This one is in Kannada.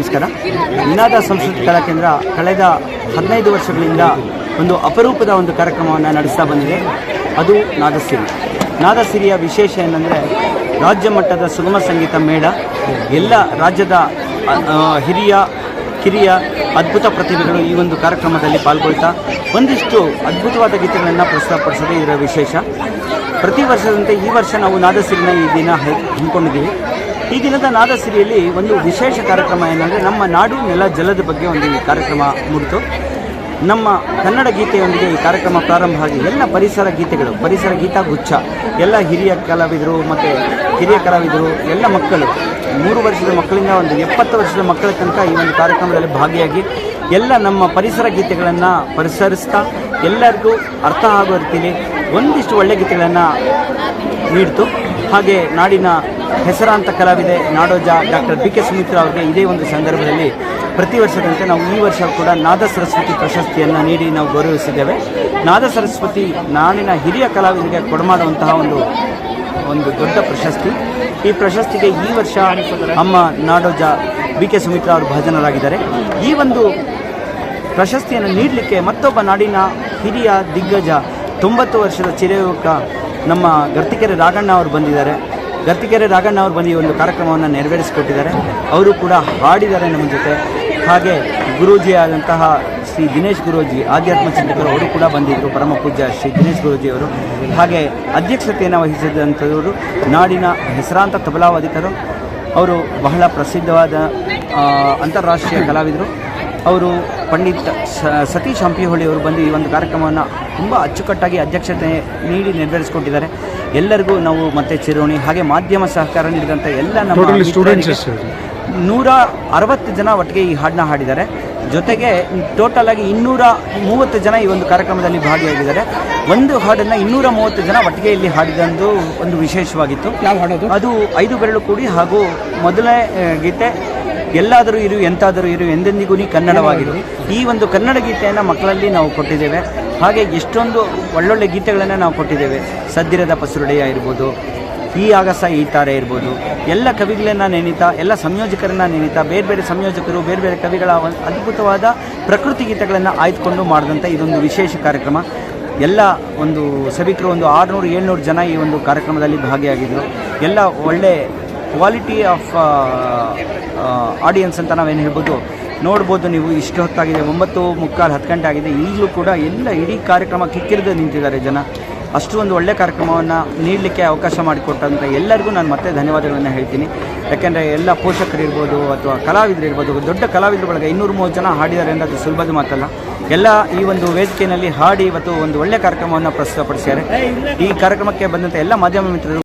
ನಮಸ್ಕಾರ. ನಿನಾದ ಸಂಸ್ಕೃತಿ ಕಲಾ ಕೇಂದ್ರ ಕಳೆದ ಹದಿನೈದು ವರ್ಷಗಳಿಂದ ಒಂದು ಅಪರೂಪದ ಒಂದು ಕಾರ್ಯಕ್ರಮವನ್ನು ನಡೆಸ್ತಾ ಬಂದಿದೆ. ಅದು ನಾದಸಿರಿ. ನಾದಸಿರಿಯ ವಿಶೇಷ ಏನಂದರೆ ರಾಜ್ಯ ಮಟ್ಟದ ಸುಗಮ ಸಂಗೀತ ಮೇಳ. ಎಲ್ಲ ರಾಜ್ಯದ ಹಿರಿಯ, ಕಿರಿಯ, ಅದ್ಭುತ ಪ್ರತಿಭೆಗಳು ಈ ಒಂದು ಕಾರ್ಯಕ್ರಮದಲ್ಲಿ ಪಾಲ್ಗೊಳ್ತಾ ಒಂದಿಷ್ಟು ಅದ್ಭುತವಾದ ಗೀತೆಗಳನ್ನು ಪ್ರಸ್ತುತಪಡಿಸೋದು ಇದರ ವಿಶೇಷ. ಪ್ರತಿ ವರ್ಷದಂತೆ ಈ ವರ್ಷ ನಾವು ನಾದಸಿರಿನ ಈ ದಿನ ಹಮ್ಮಿಕೊಂಡಿದ್ದೀವಿ. ಈ ದಿನದ ನಾದಸಿರಿಯಲ್ಲಿ ಒಂದು ವಿಶೇಷ ಕಾರ್ಯಕ್ರಮ ಏನಂದರೆ ನಮ್ಮ ನಾಡು ನೆಲ ಜಲದ ಬಗ್ಗೆ ಒಂದು ಈ ಕಾರ್ಯಕ್ರಮ ಮೂಡಿತು ನಮ್ಮ ಕನ್ನಡ ಗೀತೆಯೊಂದಿಗೆ ಈ ಕಾರ್ಯಕ್ರಮ ಪ್ರಾರಂಭ ಆಗಿ ಎಲ್ಲ ಪರಿಸರ ಗೀತೆಗಳು, ಪರಿಸರ ಗೀತಾ ಗುಚ್ಛ ಎಲ್ಲ ಹಿರಿಯ ಕಲಾವಿದರು ಮತ್ತು ಹಿರಿಯ ಕಲಾವಿದರು, ಎಲ್ಲ ಮಕ್ಕಳು, ಮೂರು ವರ್ಷದ ಮಕ್ಕಳಿಂದ ಒಂದು ಎಪ್ಪತ್ತು ವರ್ಷದ ಮಕ್ಕಳ ತನಕ ಈ ಒಂದು ಕಾರ್ಯಕ್ರಮದಲ್ಲಿ ಭಾಗಿಯಾಗಿ ಎಲ್ಲ ನಮ್ಮ ಪರಿಸರ ಗೀತೆಗಳನ್ನು ಪರಿಸರಿಸ್ತಾ ಎಲ್ಲರಿಗೂ ಅರ್ಥ ಆಗೋ ರೀತಿಯಲ್ಲಿ ಒಂದಿಷ್ಟು ಒಳ್ಳೆ ಗೀತೆಗಳನ್ನು ನೀಡಿತು. ಹಾಗೆ ನಾಡಿನ ಹೆಸರಾಂತ ಕಲಾವಿದೆ, Nadoja doctor B K Sumitra ಅವರಿಗೆ ಇದೇ ಒಂದು ಸಂದರ್ಭದಲ್ಲಿ ಪ್ರತಿ ವರ್ಷದಂತೆ ನಾವು ಈ ವರ್ಷ ಕೂಡ ನಾದ ಸರಸ್ವತಿ ಪ್ರಶಸ್ತಿಯನ್ನು ನೀಡಿ ನಾವು ಗೌರವಿಸಿದ್ದೇವೆ. ನಾದ ಸರಸ್ವತಿ ನಾಡಿನ ಹಿರಿಯ ಕಲಾವಿದರಿಗೆ ಕೊಡಮಾಡುವಂತಹ ಒಂದು ಒಂದು ದೊಡ್ಡ ಪ್ರಶಸ್ತಿ. ಈ ಪ್ರಶಸ್ತಿಗೆ ಈ ವರ್ಷ ಅಮ್ಮ ನಾಡೋಜ ಬಿ ಕೆ ಸುಮಿತ್ರಾ ಅವರು ಭಾಜನರಾಗಿದ್ದಾರೆ. ಈ ಒಂದು ಪ್ರಶಸ್ತಿಯನ್ನು ನೀಡಲಿಕ್ಕೆ ಮತ್ತೊಬ್ಬ ನಾಡಿನ ಹಿರಿಯ ದಿಗ್ಗಜ, ತೊಂಬತ್ತು ವರ್ಷದ ಚಿರಯುವಕ ನಮ್ಮ ಗರ್ತಿಕೆರೆ ರಾಘಣ್ಣ ಅವರು ಬಂದಿದ್ದಾರೆ. ಗರ್ತಿಕೆರೆ ರಾಘಣ್ಣ ಅವರು ಬಂದು ಈ ಒಂದು ಕಾರ್ಯಕ್ರಮವನ್ನು ನೆರವೇರಿಸಿಕೊಟ್ಟಿದ್ದಾರೆ. ಅವರು ಕೂಡ ಹಾಡಿದ್ದಾರೆ ನಮ್ಮ ಜೊತೆ. ಹಾಗೆ ಗುರೂಜಿ ಆದಂತಹ ಶ್ರೀ ದಿನೇಶ್ ಗುರೂಜಿ, ಆಧ್ಯಾತ್ಮ ಚಿಂತಕರು ಅವರು ಕೂಡ ಬಂದಿದ್ದರು, ಪರಮ ಪೂಜ್ಯ ಶ್ರೀ ದಿನೇಶ್ ಗುರೂಜಿ ಅವರು. ಹಾಗೆ ಅಧ್ಯಕ್ಷತೆಯನ್ನು ವಹಿಸಿದಂಥವರು ನಾಡಿನ ಹೆಸರಾಂತ ತಬಲಾವಾದಿಕರು ಅವರು ಬಹಳ ಪ್ರಸಿದ್ಧವಾದ ಅಂತಾರಾಷ್ಟ್ರೀಯ ಕಲಾವಿದರು. ಅವರು ಪಂಡಿತ್ ಸತೀಶ್ ಹಂಪಿಹೊಳಿ ಅವರು ಬಂದು ಈ ಒಂದು ಕಾರ್ಯಕ್ರಮವನ್ನು ತುಂಬ ಅಚ್ಚುಕಟ್ಟಾಗಿ ಅಧ್ಯಕ್ಷತೆ ನೀಡಿ ನೆರವೇರಿಸಿಕೊಟ್ಟಿದ್ದಾರೆ. ಎಲ್ಲರಿಗೂ ನಾವು ಮತ್ತೆ ಚಿರೋಣಿ ಹಾಗೆ ಮಾಧ್ಯಮ ಸಹಕಾರ ನೀಡಿದಂಥ ಎಲ್ಲ ನಮ್ಮ ಸ್ಟೂಡೆಂಟ್ಸ್ ನೂರ ಅರವತ್ತು ಜನ ಒಟ್ಟಿಗೆ ಈ ಹಾಡನ್ನ ಹಾಡಿದ್ದಾರೆ. ಜೊತೆಗೆ ಟೋಟಲ್ ಆಗಿ ಇನ್ನೂರ ಮೂವತ್ತು ಜನ ಈ ಒಂದು ಕಾರ್ಯಕ್ರಮದಲ್ಲಿ ಭಾಗಿಯಾಗಿದ್ದಾರೆ. ಒಂದು ಹಾಡನ್ನು ಇನ್ನೂರ ಮೂವತ್ತು ಜನ ಒಟ್ಟಿಗೆ ಇಲ್ಲಿ ಹಾಡಿದಂದು ಒಂದು ವಿಶೇಷವಾಗಿತ್ತು. ಯಾವ ಹಾಡೋದು ಅದು? ಐದು ಬೆರಳು ಕೂಡಿ ಹಾಗೂ ಮೊದಲನೇ ಗೀತೆ. ಎಲ್ಲಾದರೂ ಇರು ಎಂತಾದರೂ ಇರು ಎಂದೆಂದಿಗೂ ನೀ ಕನ್ನಡವಾಗಿರು. ಈ ಒಂದು ಕನ್ನಡ ಗೀತೆಯನ್ನು ಮಕ್ಕಳಲ್ಲಿ ನಾವು ಕೊಟ್ಟಿದ್ದೇವೆ. ಹಾಗೆ ಎಷ್ಟೊಂದು ಒಳ್ಳೊಳ್ಳೆ ಗೀತೆಗಳನ್ನು ನಾವು ಕೊಟ್ಟಿದ್ದೇವೆ. ಸದ್ದಿರದ ಪಸುರುಡೆಯ ಇರ್ಬೋದು, ಈ ಆಗಸ ಈ ತಾರೆ ಇರ್ಬೋದು, ಎಲ್ಲ ಕವಿಗಳನ್ನ ನೆನೀತಾ, ಎಲ್ಲ ಸಂಯೋಜಕರನ್ನ ನೆನೀತಾ, ಬೇರೆ ಬೇರೆ ಸಂಯೋಜಕರು, ಬೇರೆ ಬೇರೆ ಕವಿಗಳ ಅದ್ಭುತವಾದ ಪ್ರಕೃತಿ ಗೀತೆಗಳನ್ನು ಆಯ್ದುಕೊಂಡು ಮಾಡಿದಂಥ ಇದೊಂದು ವಿಶೇಷ ಕಾರ್ಯಕ್ರಮ. ಎಲ್ಲ ಒಂದು ಸಭಿಕರು ಒಂದು ಆರುನೂರು, ಏಳ್ನೂರು ಜನ ಈ ಒಂದು ಕಾರ್ಯಕ್ರಮದಲ್ಲಿ ಭಾಗಿಯಾಗಿದ್ದರು ಎಲ್ಲ ಒಳ್ಳೆ ಕ್ವಾಲಿಟಿ ಆಫ್ ಆಡಿಯನ್ಸ್ ಅಂತ ನಾವೇನು ಹೇಳ್ಬೋದು, ನೋಡ್ಬೋದು ನೀವು. ಇಷ್ಟು ಹೊತ್ತಾಗಿದೆ, ಒಂಬತ್ತು ಮುಕ್ಕಾಲು, ಹತ್ತು ಗಂಟೆ ಆಗಿದೆ. ಈಗಲೂ ಕೂಡ ಎಲ್ಲ ಇಡೀ ಕಾರ್ಯಕ್ರಮ ಕಿಕ್ಕಿರಿದು ನಿಂತಿದ್ದಾರೆ ಜನ. ಅಷ್ಟು ಒಂದು ಒಳ್ಳೆ ಕಾರ್ಯಕ್ರಮವನ್ನು ನೀಡಲಿಕ್ಕೆ ಅವಕಾಶ ಮಾಡಿಕೊಟ್ಟಂಥ ಎಲ್ಲರಿಗೂ ನಾನು ಮತ್ತೆ ಧನ್ಯವಾದಗಳನ್ನು ಹೇಳ್ತೀನಿ. ಯಾಕೆಂದರೆ ಎಲ್ಲ ಪೋಷಕರಿರ್ಬೋದು ಅಥವಾ ಕಲಾವಿದರು ಇರ್ಬೋದು ದೊಡ್ಡ ಕಲಾವಿದರ ಒಳಗೆ ಇನ್ನೂರು ಮೂವತ್ತು ಜನ ಹಾಡಿದ್ದಾರೆ ಅಂದರೆ ಅದು ಸುಲಭದ ಮಾತಲ್ಲ. ಎಲ್ಲ ಈ ಒಂದು ವೇದಿಕೆಯಲ್ಲಿ ಹಾಡಿ ಇವತ್ತು ಒಂದು ಒಳ್ಳೆ ಕಾರ್ಯಕ್ರಮವನ್ನು ಪ್ರಸ್ತುತಪಡಿಸಿದ್ದಾರೆ. ಈ ಕಾರ್ಯಕ್ರಮಕ್ಕೆ ಬಂದಂಥ ಎಲ್ಲ ಮಾಧ್ಯಮ ಮಿತ್ರರು